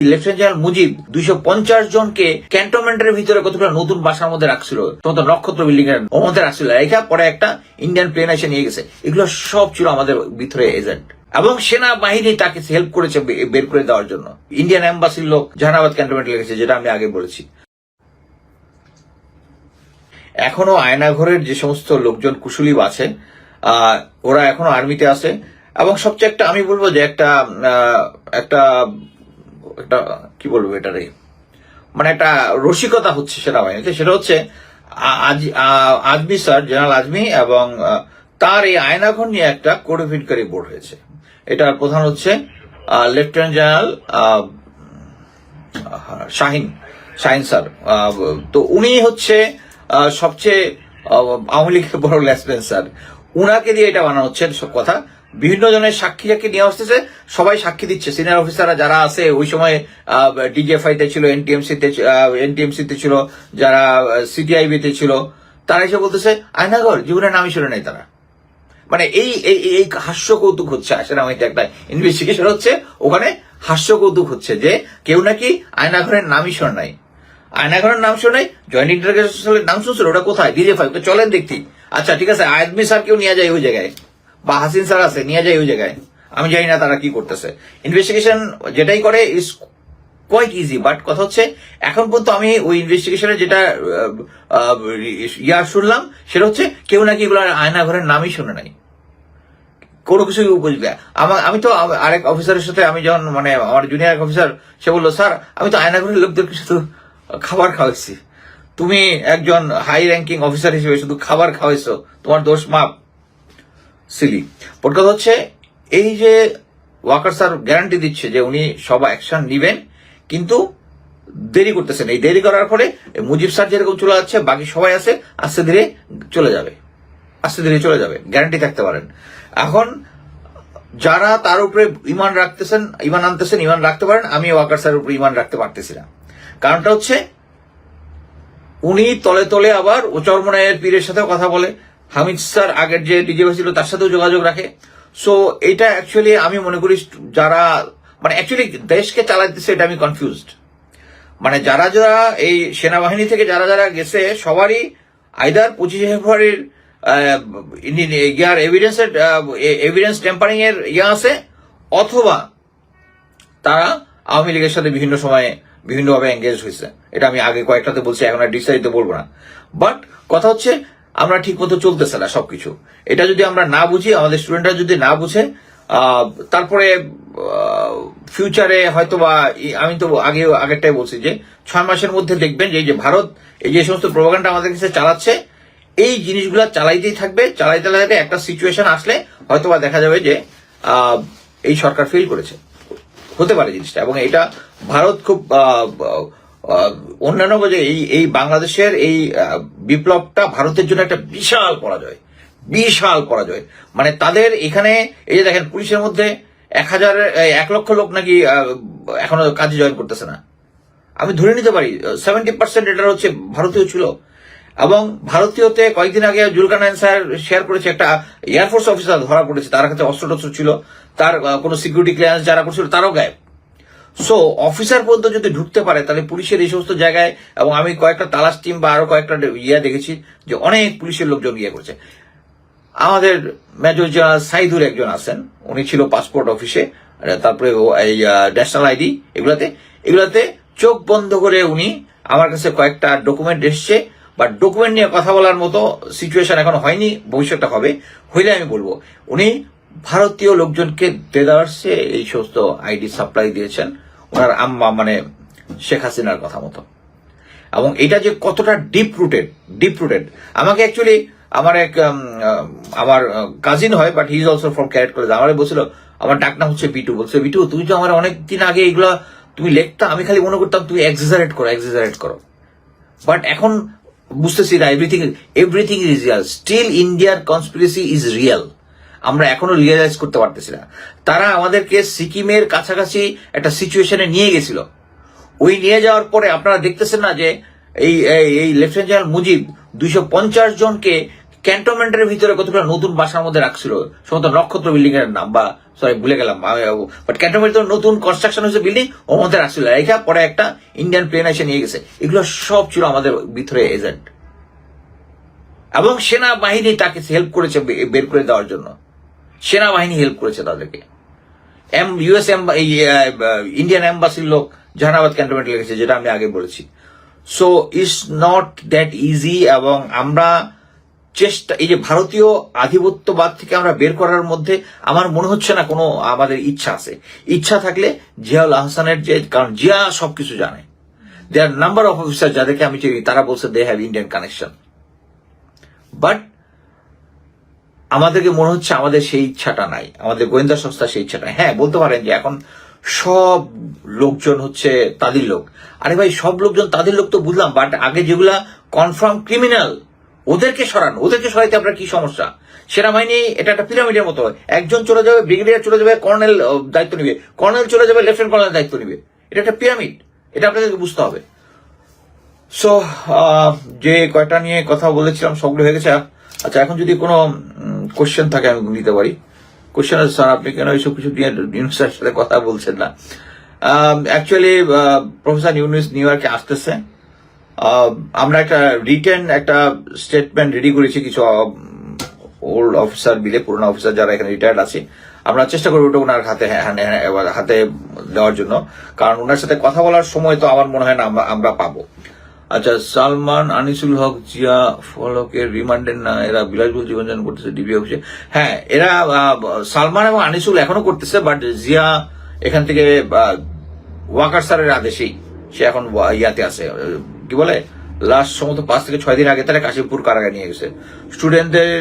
Lieutenant general Mujib দুইশো পঞ্চাশ জনকে ক্যান্টনমেন্টের ভিতরে কতগুলো নতুন বাসার মধ্যে রাখছিল? তখন তো নক্ষত্র বিল্ডিং এর মধ্যে রাখছিল। রেখা পরে একটা ইন্ডিয়ান প্লেন এসে নিয়ে গেছে। এগুলো সব ছিল আমাদের ভিতরে এজেন্ট এবং সেনাবাহিনী তাকে হেল্প করেছে বের করে দেওয়ার জন্য। ইন্ডিয়ান এম্বাসির লোক জাহানাবাদ ক্যান্টনমেন্ট লেগেছে যেটা আমি আগে বলেছি। এখনও আয়নাঘরের যে সমস্ত লোকজন কুশলী আছে ওরা এখনও আর্মিতে আছে। এবং সবচেয়ে একটা আমি বলব যে একটা একটা একটা, কি বলব এটারে? মানে একটা রসিকতা হচ্ছে সেনাবাহিনীতে সেটা হচ্ছে আজ আজমি স্যার, জেনারেল আজমি এবং তার এই আয়নাঘর নিয়ে একটা কোডিফিনকারী বোর্ড হয়েছে। এটার প্রধান হচ্ছে lieutenant general Shahin Shahin sir. তো উনি হচ্ছে সবচেয়ে আওয়ামী লীগের বড় লেসবেন স্যার। উনাকে দিয়ে এটা বানানো হচ্ছে সব কথা। বিভিন্ন জনের সাক্ষী সাক্ষী নিয়ে আসতেছে, সবাই সাক্ষী দিচ্ছে। সিনিয়র অফিসাররা যারা আছে, ওই সময় ডিজিএফআই তে ছিল এনটিএমসি তে এনটিএমসি তে ছিল, যারা সিটিআইবি তে ছিল, তারা এসে বলতেছে, আয়নাগর, জীবনের নামই শুনে নাই তারা। মানে এই এই হাস্য কৌতুক হচ্ছে সেনাবাহিনীতে একটা ইনভেস্টিগেশন হচ্ছে, ওখানে হাস্য কৌতুক হচ্ছে যে কেউ নাকি আয়নাঘরের নামই শোনে নাই। আয়নাঘরের নাম শোনে জয়েন্ট ইন্টারগ্রেশনের নাম শুনছিল, ওটা কোথায়? ডিজে ফাইভ চলেন দেখি। আচ্ছা ঠিক আছে আয়াদমি স্যার কেউ নিয়ে যায় ওই জায়গায়। বা হাসিন স্যার আছে, নিয়ে যায় ওই জায়গায়। আমি জানি না তারা কি করতেছে। ইনভেস্টিগেশন যেটাই করে ইজ কোয়াইট ইজি বাট কথা হচ্ছে, এখন পর্যন্ত আমি ওই ইনভেস্টিগেশনের যেটা ইয়া শুনলাম, সেটা হচ্ছে কেউ নাকি এগুলো আয়নাঘরের নামই শুনে নাই। কোনো কিছুই বুঝবে আমার আমি তো আরেক অফিসারের সাথে আমি যখন মানে আমার জুনিয়র এক অফিসার সে বলল, স্যার, আমি তো আয়নাঘরের লোকদেরকে শুধু খাবার খাওয়াইছি। তুমি একজন হাই র্যাঙ্কিং অফিসার হিসেবে শুধু খাবার খাওয়াইছো, তোমার দোষ মাপ। সিলি কথা হচ্ছে, এই যে ওয়াকার স্যার গ্যারান্টি দিচ্ছে যে উনি সব অ্যাকশন নিবেন, কিন্তু দেরি করতেছেন। এই দেরি করার ফলে মুজিব স্যার যেরকম চলে যাচ্ছে, বাকি সবাই আছে, আস্তে ধীরে চলে যাবে। আস্তে ধীরে চলে যাবে গ্যারান্টি থাকতে পারেন। এখন যারা তার উপরে ইমান রাখতেছেন, ইমান আনতেছেন, ইমান রাখতে পারেন, আমি ওয়াকার স্যারের উপরে ইমান রাখতে পারতেছি না। কারণটা হচ্ছে, উনি তলে তলে আবার ও উচরমনায়ের পীরের সাথেও কথা বলে হামিদ স্যার আগের যে ডিজে ছিল তার সাথেও যোগাযোগ রাখে। সো এটা অ্যাকচুয়ালি আমি মনে করি যারা মানে অ্যাকচুয়ালি দেশকে চালাইতেছে, এটা আমি কনফিউজড মানে যারা যারা এই সেনাবাহিনী থেকে যারা যারা গেছে, সবারই আইদার পঁচিশে ফেব্রুয়ারির ইয়ার এভিডেন্সের এভিডেন্স টেম্পারিং এর ইয়ে আছে, অথবা তারা আওয়ামী লীগের সাথে বিভিন্ন সময়ে বিভিন্নভাবে এঙ্গেজ হয়েছে। এটা আমি আগে কয়েকটাতে বলছি, এখন আর ডিসাইড বলব না। বাট কথা হচ্ছে আমরা ঠিক মতো চলতেছে না সবকিছু। এটা যদি আমরা না বুঝি, আমাদের স্টুডেন্টরা যদি না বুঝে তারপরে ফিউচারে হয়তো বা আমি তো আগে, আগেরটাই বলছি যে, ছয় মাসের মধ্যে দেখবেন যে, এই যে ভারত, এই যে সমস্ত প্রোপাগান্ডা আমাদের কাছে চালাচ্ছে, এই জিনিসগুলো চালাইতেই থাকবে, চালাইতে চালাইতে একটা সিচুয়েশন আসলে হয়তো বা দেখা যাবে যে এই সরকার ফেল করেছে। হতে পারে জিনিসটা, এবং এটা ভারত খুব অন্যান্য যে এই এই বাংলাদেশের এই বিপ্লবটা ভারতের জন্য একটা বিশাল পরাজয়। বিশাল পরাজয়। মানে তাদের এখানে, এই যে দেখেন, পুলিশের মধ্যে এক হাজার এক লক্ষ লোক নাকি এখনও কাজে জয়েন করতেছে না। আমি ধরে নিতে পারি সেভেন্টি পার্সেন্ট এটা হচ্ছে ভারতীয় ছিল। এবং ভারতীয়তে কয়েকদিন আগে জুলকানায়ন স্যার শেয়ার করেছে একটা এয়ারফোর্স অফিসার ধরা পড়েছে, তার কাছে অস্ত্র টস্ত্র ছিল। তার কোনো সিকিউরিটি ক্লিয়ারেন্স যারা করছিল, তারও গায়েব। সো অফিসার পর্যন্ত যদি ঢুকতে পারে, তাহলে পুলিশের এই সমস্ত জায়গায় এবং আমি কয়েকটা তালাশ টিম বা আরও কয়েকটা ইয়ে দেখেছি যে অনেক পুলিশের লোকজন ইয়ে করছে। আমাদের মেজর জেনারেল সাইদুর একজন আছেন, উনি ছিল পাসপোর্ট অফিসে তারপরে এই ন্যাশনাল আইডি এগুলাতে। এগুলাতে চোখ বন্ধ করে উনি আমার কাছে কয়েকটা ডকুমেন্ট এসছে বা ডকুমেন্ট নিয়ে কথা বলার মতো সিচুয়েশন এখন হয়নি, ভবিষ্যৎটা হবে, হইলে আমি বলব। উনি ভারতীয় লোকজনকে দেদার্সে এই সমস্ত আইডি সাপ্লাই দিয়েছেন। ওনার আম্মা মানে শেখ হাসিনার কথা মতো। এবং এটা যে কতটা ডিপ রুটেড ডিপ রুটেড আমাকে অ্যাকচুয়ালি আমার এক আমার কাজিন হয় but he is also from cadet college আমার বলছিল, আমার ডাক নাম হচ্ছে বিটু। বলছে, বিটু, তুমি তো আমার অনেক দিন আগে এগুলা, তুমি লেখতা, আমি খালি মনে করতাম তুমি এক্সাজারেট করো এক্সাজারেট করো। বাট এখন বুঝতেছি না everything everything is real still ইন্ডিয়ার কনস্পিরেসি ইজ রিয়েল আমরা এখনও রিয়েলাইজ করতে পারতেছি না। তারা আমাদেরকে সিকিমের কাছাকাছি একটা সিচুয়েশনে নিয়ে গেছিল। ওই নিয়ে যাওয়ার পরে আপনারা দেখতেছেন না যে এই, এই- লেফটেন্যান্ট জেনারেল মুজিব দুইশো পঞ্চাশ জনকে ক্যান্টনমেন্টের ভিতরে কতগুলো নতুন বাসার মধ্যে রাখছিল? সমস্ত নক্ষত্র বিল্ডিং এর নাম বা সরি ভুলে গেলাম। বাট ক্যান্টনমেন্ট নতুন কনস্ট্রাকশন হয়েছে বিল্ডিং ওর মধ্যে রাখছিল। রেখা পরে একটা ইন্ডিয়ান প্লেন এসে নিয়ে গেছে। এগুলো সব ছিল আমাদের ভিতরে এজেন্ট এবং সেনাবাহিনী তাকে হেল্প করেছে বের করে দেওয়ার জন্য। সেনাবাহিনী হেল্প করেছে তাদেরকে। এম ইউএস এই ইন্ডিয়ান এম্বাসির লোক জাহানাবাদ ক্যান্টনমেন্ট লেগেছে যেটা আমি আগে বলেছি। So it's not that easy এবং আমরা চেষ্টা, এই যে ভারতীয় আধিপত্যবাদ থেকে আমরা বের করার মধ্যে আমার মনে হচ্ছে না কোনো আমাদের ইচ্ছা আছে। ইচ্ছা থাকলে জিয়াউল আহসানের যে, কারণ জিয়া সবকিছু জানে। দেয়ার নাম্বার অফ অফিসার যাদেরকে আমি চিনি, তারা বলছে they have Indian connection but আমাদেরকে মনে হচ্ছে আমাদের সেই ইচ্ছাটা নাই। আমাদের গোয়েন্দা সংস্থা সেই ইচ্ছাটা হ্যাঁ বলতে পারেন যে এখন সব লোকজন হচ্ছে তাদের লোক। আরে ভাই, সব লোকজন তাদের লোক তো বুঝলাম বাট আগে যেগুলা কনফার্ম ক্রিমিনাল ওদেরকে সরান, ওদেরকে সরাইতে আপনার কি সমস্যা? সেরা সেনাবাহিনী, এটা একটা পিরামিডের মতো হয়। একজন চলে যাবে, ব্রিগেডিয়ার চলে যাবে, কর্নেল দায়িত্ব নিবে। কর্নেল চলে যাবে, লেফটেন্যান্ট কর্নেল দায়িত্ব নিবে। এটা একটা পিরামিড। এটা আপনাদেরকে বুঝতে হবে। সো যে কয়টা নিয়ে কথা বলেছিলাম, সবগুলো হয়ে গেছে। আচ্ছা এখন যদি কোনো কোশ্চেন থাকে আমি নিতে পারি। কোশ্চেন আছে স্যার আপনি কেন এইসব কিছু নিয়ে ইউনুসের সাথে কথা বলছেন না? অ্যাকচুয়ালি প্রফেসর ইউনুস নিউ ইয়র্কে আসতেছে। আমরা একটা রিটেন একটা স্টেটমেন্ট রেডি করেছি কিছু ওল্ড অফিসার মিলে পুরনো অফিসার যারা এখানে রিটায়ার্ড আছে। আমরা চেষ্টা করব ওটা ওনার হাতে হ্যাঁ, হ্যাঁ, হ্যাঁ, হাতে দেওয়ার জন্য। কারণ ওনার সাথে কথা বলার সময় তো আমার মনে হয় না আমরা পাবো। আচ্ছা সালমান, আনিসুল হক, জিয়া ফলকের রিমান্ডের না এরা বিলাসবহুল জীবনযাপন করতেছে ডিবি অফিসে? হ্যাঁ এরা সালমান এবং আনিসুল এখনও করতেছে, বাট জিয়া এখান থেকে ওয়াকার স্যারের আদেশেই সে এখন ইয়াতে আছে। কি বলে? লাস্ট সম্ভবত পাঁচ থেকে ছয় দিন আগে তারা কাশিমপুর কারাগারে নিয়ে গেছে। স্টুডেন্টদের,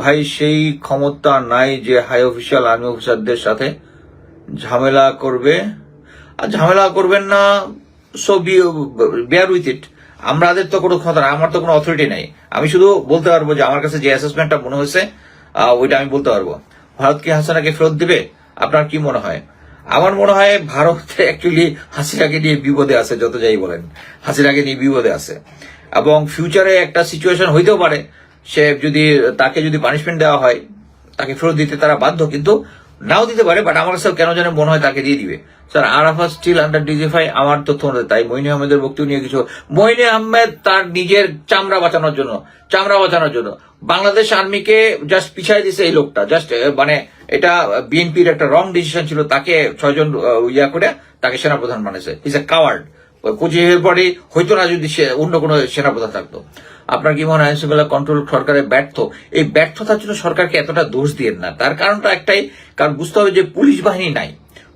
ভাই, সেই ক্ষমতা নাই যে হাই অফিসিয়াল, আর্মি অফিসারদের সাথে ঝামেলা করবে। আর ঝামেলা করবেন না, সো বেয়ার উইথ ইট আমাদের তো কোনো নাই, আমার তো কোনো অথরিটি নাই। আমি শুধু বলতে পারব যে আমার কাছে যে অ্যাসেসমেন্টটা মনে হয়েছে ওইটা আমি বলতে পারব। ভারত কি হাসিনাকে ফেরত দিবে? আপনার কি মনে হয়? আমার মনে হয় ভারত অ্যাকচুয়ালি হাসিনাকে নিয়ে বিপদে আছে যত যাই বলেন। হাসিনাকে নিয়ে বিপদে আছে। এবং ফিউচারে একটা সিচুয়েশন হইতেও পারে সে যদি তাকে যদি পানিশমেন্ট দেওয়া হয় তাকে ফেরত দিতে তারা বাধ্য। কিন্তু নাও দিতে পারে বাট আমার কেন যেন মনে হয় তাকে দিয়ে দিবে। Sir Arafat still under DGFI আমার তথ্য অনুযায়ী তাই মইনি আহমেদের বক্তব্য নিয়ে কিছু মইনি আহমেদ তার নিজের চামড়া বাঁচানোর জন্য, চামড়া বাঁচানোর জন্য। বাংলাদেশ আর্মিকে জাস্ট পিছাই দিছে এই লোকটা জাস্ট মানে এটা বিএনপির একটা রং ডিসিশন ছিল, তাকে ছয়জন ইয়া করে তাকে সেনাপ্রধান বানিয়েছে। ইজ এ কাওয়ার্ড কোচিংয়ের পরে হয়তো না যদি অন্য কোনো সেনাপ্রধান থাকতো। আপনার কি মনে হয় আইন শৃঙ্খলা কন্ট্রোল সরকারের ব্যর্থ? এই ব্যর্থতার জন্য সরকারকে এতটা দোষ দিয়ে না। তার কারণটা একটাই, কারণ বুঝতে হবে যে পুলিশ বাহিনী নাই।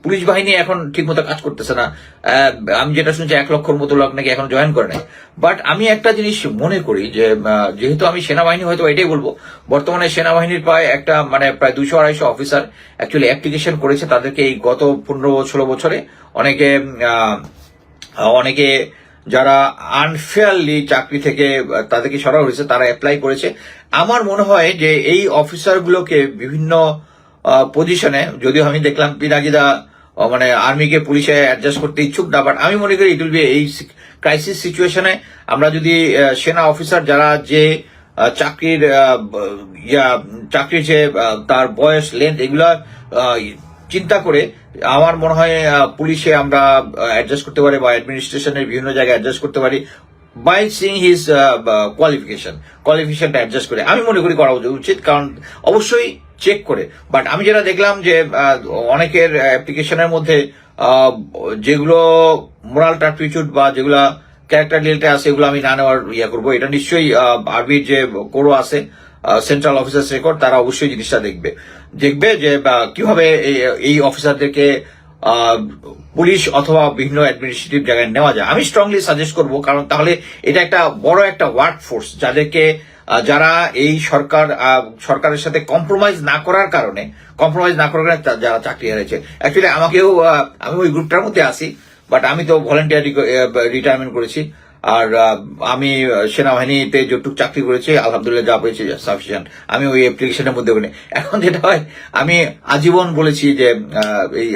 পুলিশ বাহিনী এখন ঠিকমতো কাজ করতেছে না। আমি যেটা শুনছি, এক লক্ষর মতো লোক নাকি এখন জয়েন করে নাই। বাট আমি একটা জিনিস মনে করি যে যেহেতু আমি সেনাবাহিনী হয়তো এটাই বলব, বর্তমানে সেনাবাহিনীর প্রায় একটা মানে প্রায় দুশো আড়াইশো অফিসার অ্যাকচুয়ালি অ্যাপ্লিকেশন করেছে তাদেরকে এই গত পনেরো ষোলো বছরে। অনেকে অনেকে যারা আনফেয়ারলি চাকরি থেকে তাদেরকে সরা হয়েছে, তারা অ্যাপ্লাই করেছে। আমার মনে হয় যে এই অফিসারগুলোকে বিভিন্ন পজিশনে যদিও আমি দেখলাম পিনাকিদা মানে আর্মিকে পুলিশে অ্যাডজাস্ট করতে ইচ্ছুক না বাট আমি মনে করি ইট উইল বি এই ক্রাইসিস সিচুয়েশনে আমরা যদি সেনা অফিসার যারা যে চাকরির চাকরির যে তার বয়স লেন্থ এগুলা চিন্তা করে আমার মনে হয় পুলিশে আমরা অ্যাডজাস্ট করতে পারি বা অ্যাডমিনিস্ট্রেশনের বিভিন্ন জায়গায় অ্যাডজাস্ট করতে পারি বাই সিং হিজ কোয়ালিফিকেশন কোয়ালিফিকেশনটা অ্যাডজাস্ট করে। আমি মনে করি করা উচিত কারণ অবশ্যই চেক করে। বাট আমি যেটা দেখলাম যে অনেকের অ্যাপ্লিকেশনের মধ্যে যেগুলো মোরাল টার্টিটিউড বা যেগুলা ক্যারেক্টার রিলেটেড আছে, এগুলো আমি না নেওয়ার ইয়া করব। এটা নিশ্চয়ই আরবির যে কোরো আছে সেন্ট্রাল অফিসার্স রেকর্ড তারা অবশ্যই জিনিসটা দেখবে। দেখবে যে কীভাবে এই- অফিসারদেরকে পুলিশ অথবা বিভিন্ন অ্যাডমিনিস্ট্রেটিভ জায়গায় নেওয়া যায়। আমি স্ট্রংলি সাজেস্ট করব, কারণ তাহলে এটা একটা বড় একটা ওয়ার্ক ফোর্স যাদেরকে যারা এই সরকার সরকারের সাথে কম্প্রোমাইজ না করার কারণে কম্প্রোমাইজ না করার কারণে যারা চাকরি হারিয়েছে অ্যাকচুয়ালি আমাকেও আমি ওই গ্রুপটার মধ্যে আসি বাট আমি তো ভলেন্টিয়ার রিটায়ারমেন্ট করেছি। আর আমি সেনাবাহিনীতে যতটুকু চাকরি করেছি, আলহামদুলিল্লাহ যা পেয়েছি সাফিসিয়েন্ট আমি ওই অ্যাপ্লিকেশনের মধ্যে বলি এখন যেটা হয়, আমি আজীবন বলেছি যে এই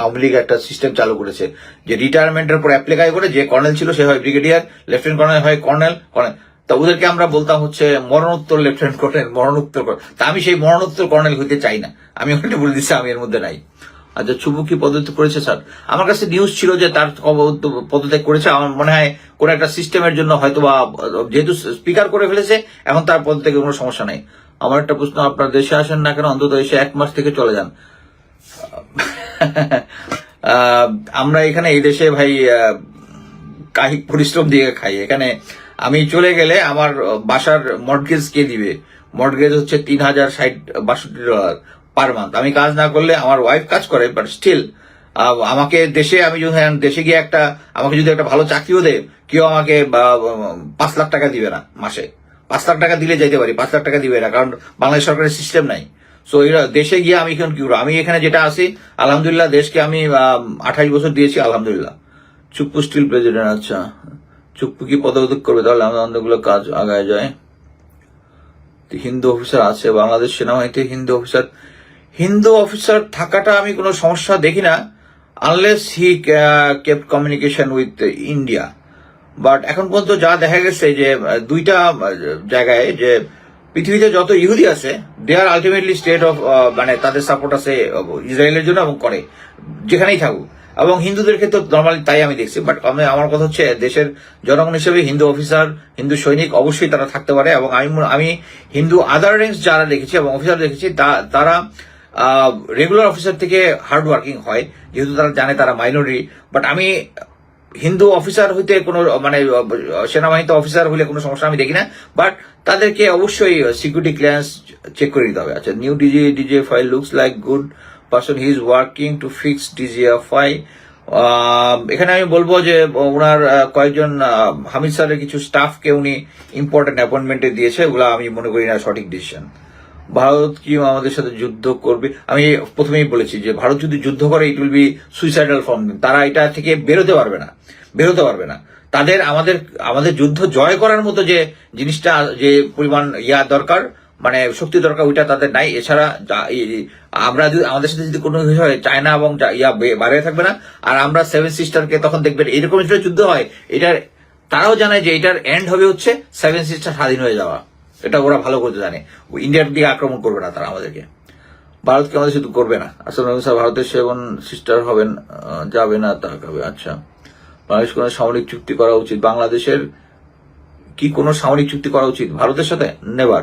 আওয়ামী লীগ একটা সিস্টেম চালু করেছে, যে রিটায়ারমেন্টের পর অ্যাপ্লিকাই করে যে কর্নেল ছিল সে হয় ব্রিগেডিয়ার লেফটেন্যান্ট কর্নেল হয় কর্নেল কর্নেল। তা ওদেরকে আমরা বলতাম হচ্ছে, মরণোত্তর লেফটেন্যান্ট কর্নেল মরণোত্তর। তা আমি সেই মরণোত্তর কর্নেল হইতে চাই না। আমি ওখানে বলে দিচ্ছি, আমি এর মধ্যে নাই। আচ্ছা চুবু কি পদত্যাগ করেছে, স্যার? আমার কাছে নিউজ ছিল যে তার পদত্যাগ করেছে। আমার মনে হয় কোন একটা সিস্টেমের জন্য হয়তো বা যেহেতু স্পিকার করে ফেলেছে, এখন তার পদত্যাগে কোনো সমস্যা নেই। আমার একটা প্রশ্ন, আপনার দেশে আসেন না কেন? অন্তত এসে এক মাস থেকে চলে যান। আমরা এখানে এই দেশে ভাই কায়িক পরিশ্রম দিয়ে খাই। এখানে আমি চলে গেলে আমার বাসার মর্টগেজ কে দিবে? মর্টগেজ হচ্ছে তিন হাজার ষাট বাষট্টি ডলার পার মান্থ আমি কাজ না করলে আমার ওয়াইফ কাজ করে বাট স্টিল আমাকে দেশে আমি যদি হ্যাঁ, দেশে গিয়ে একটা আমাকে যদি একটা ভালো চাকরিও দেয় কেউ আমাকে পাঁচ লাখ টাকা দিবে না মাসে। পাঁচ লাখ টাকা দিলে যাইতে পারি পাঁচ লাখ টাকা দিবে না কারণ বাংলাদেশ সরকারের সিস্টেম নাই। সো এরা দেশে গিয়ে আমি এখন কি? আমি এখানে যেটা আছি আলহামদুলিল্লাহ দেশকে আমি আঠাশ বছর দিয়েছি আলহামদুলিল্লাহ। চুপ্পু স্টিল প্রেসিডেন্ট আচ্ছা। চুপ্পু কি পদত্যাগ করবে? তাহলে আমাদের কাজ আগায় যায়। হিন্দু অফিসার আছে বাংলাদেশ সেনাবাহিনীতে হিন্দু অফিসার হিন্দু অফিসার থাকাটা আমি কোনো সমস্যা দেখি না unless he kept communication with India but এখন পর্যন্ত যা দেখা গেছে যে দুইটা জায়গায় যে পৃথিবীতে যত ইহুদি আছে they are ultimately state of মানে তাদের সাপোর্ট আছে আহ, ইসরায়েলের জন্য এবং করে যেখানেই থাকুক। এবং হিন্দুদের ক্ষেত্রে নর্মালি তাই আমি দেখছি। বাট আমি আমার কথা হচ্ছে দেশের জনগণ হিসেবে হিন্দু অফিসার হিন্দু সৈনিক অবশ্যই তারা থাকতে পারে এবং আমি আমি হিন্দু আদার রেঞ্জ যারা দেখেছি এবং অফিসার দেখেছি তারা রেগুলার অফিসার থেকে হার্ড ওয়ার্কিং হয়। যেহেতু তারা জানে তারা মাইনরিটি বাট আমি হিন্দু অফিসার হইতে কোনো মানে সেনাবাহিনীতে অফিসার হইলে কোনো সমস্যা আমি দেখি না বাট তাদেরকে অবশ্যই সিকিউরিটি ক্লিয়ারেন্স চেক করে দিতে হবে। আচ্ছা new DG DGFI looks like good person he is working to fix DGFI এখানে আমি বলব যে, ওনার কয়েকজন হামিদ স্যারের কিছু স্টাফকে উনি ইম্পর্টেন্ট অ্যাপয়েন্টমেন্টে দিয়েছে, ওগুলো আমি মনে করি না সঠিক ডিসিশন ভারত কি আমাদের সাথে যুদ্ধ করবে? আমি প্রথমেই বলেছি যে ভারত যদি যুদ্ধ করে it will be suicidal form তারা এটা থেকে বেরোতে পারবে না। বেরোতে পারবে না। তাদের আমাদের আমাদের যুদ্ধ জয় করার মতো যে জিনিসটা, যে পরিমাণ ইয়া দরকার মানে শক্তি দরকার, ওইটা তাদের নাই। এছাড়া আমরা যদি, আমাদের সাথে যদি কোনো কিছু হয়, চায়না এবং ইয়া বাইরে থাকবে না। আর আমরা সেভেন সিস্টারকে তখন দেখবেন এরকম যদি যুদ্ধ হয়, এটার, তারাও জানে যে এটার এন্ড হবে হচ্ছে সেভেন সিস্টার স্বাধীন হয়ে যাওয়া। এটা ওরা ভালো করতে জানে। ইন্ডিয়ার দিকে আক্রমণ করবে না তারা আমাদেরকে। ভারতকে আমাদের শুধু করবে না। আসলে স্যার, ভারতের সেবন সিস্টার হবেন যাবে না, তা হবে আচ্ছা। বাংলাদেশ কোনো সামরিক চুক্তি করা উচিত। বাংলাদেশের কি কোনো সামরিক চুক্তি করা উচিত? ভারতের সাথে? নেবার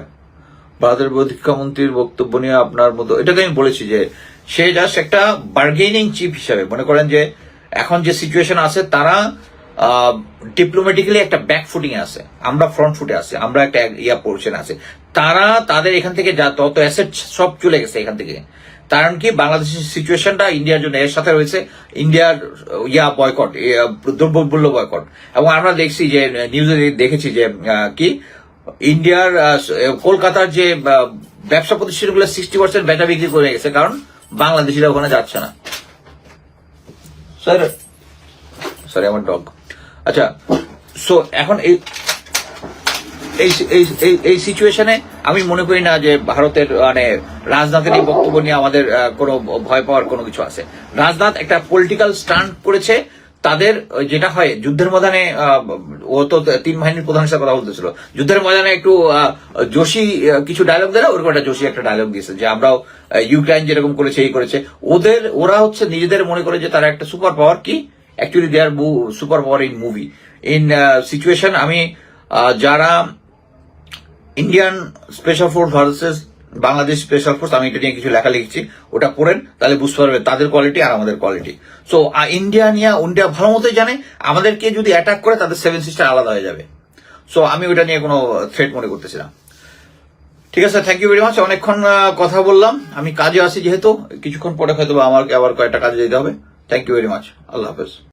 ভারতের প্রতিরক্ষা মন্ত্রীর বক্তব্য নিয়ে আপনার মতো এটাকে আমি বলেছি যে, সে জাস্ট একটা বার্গেনিং চিফ হিসাবে। মনে করেন যে, এখন যে সিচুয়েশন আছে, তারা ডিপ্লোম্যাটিক্যালি একটা ব্যাক ফুটিং আছে। আমরা ফ্রন্ট ফুটে আছে, আমরা একটা ইয়া পোর্শন আছে। তারা তাদের এখান থেকে যা তত অ্যাসেট সব চলে গেছে এখান থেকে। কারণ কি, বাংলাদেশের সিচুয়েশনটা ইন্ডিয়ার জন্য এর সাথে রয়েছে। ইন্ডিয়ার ইয়া বয়কট দ্রব্যমূল্য বয়কট এবং আমরা দেখছি যে নিউজে দেখেছি যে কি ইন্ডিয়ার কলকাতার যে ব্যবসা প্রতিষ্ঠানগুলো সিক্সটি পার্সেন্ট বেচা বিক্রি করে গেছে। কারণ বাংলাদেশিরা ওখানে যাচ্ছে না। স্যার সরি আমার ডগ আচ্ছা সো এখন এই এই এই সিচুয়েশনে আমি মনে করি না যে ভারতের মানে রাজনাথের এই বক্তব্য নিয়ে আমাদের কোনো ভয় পাওয়ার কোনো কিছু আছে। রাজনাথ একটা পলিটিক্যাল স্টান্ট করেছে তাদের যেটা হয় যুদ্ধের ময়দানে ও তো তিন বাহিনীর প্রধান হিসেবে কথা বলতেছিল। যুদ্ধের ময়দানে একটু যোশী কিছু ডায়লগ দিলে ওরকম একটা যোশী একটা ডায়লগ দিয়েছে যে আমরাও আহ, ইউক্রাইন যেরকম করেছে এই করেছে। ওদের ওরা হচ্ছে নিজেদের মনে করে যে তারা একটা সুপার পাওয়ার কি? Actually they are super power in movie in situation আমি যারা Indian special force versus Bangladesh special force আমি এটা নিয়ে কিছু লেখা লিখছি, ওটা পড়েন, তাহলে বুঝতে পারবে তাদের কোয়ালিটি আর আমাদের কোয়ালিটি সো ইন্ডিয়া নিয়ে ইন্ডিয়া ভালো মতোই জানে, আমাদেরকে যদি অ্যাটাক করে, তাদের সেভেন সিস্টার আলাদা হয়ে যাবে। সো আমি ওটা নিয়ে কোনো থ্রেট মনে করতেছিলাম। ঠিক আছে থ্যাংক ইউ ভেরি মাচ অনেকক্ষণ কথা বললাম। আমি কাজে আছি যেহেতু, কিছুক্ষণ পরে হয়তো বা আমার আবার কয়েকটা কাজে যেতে হবে। থ্যাংক ইউ ভেরি মাচ আল্লাহ হাফেজ।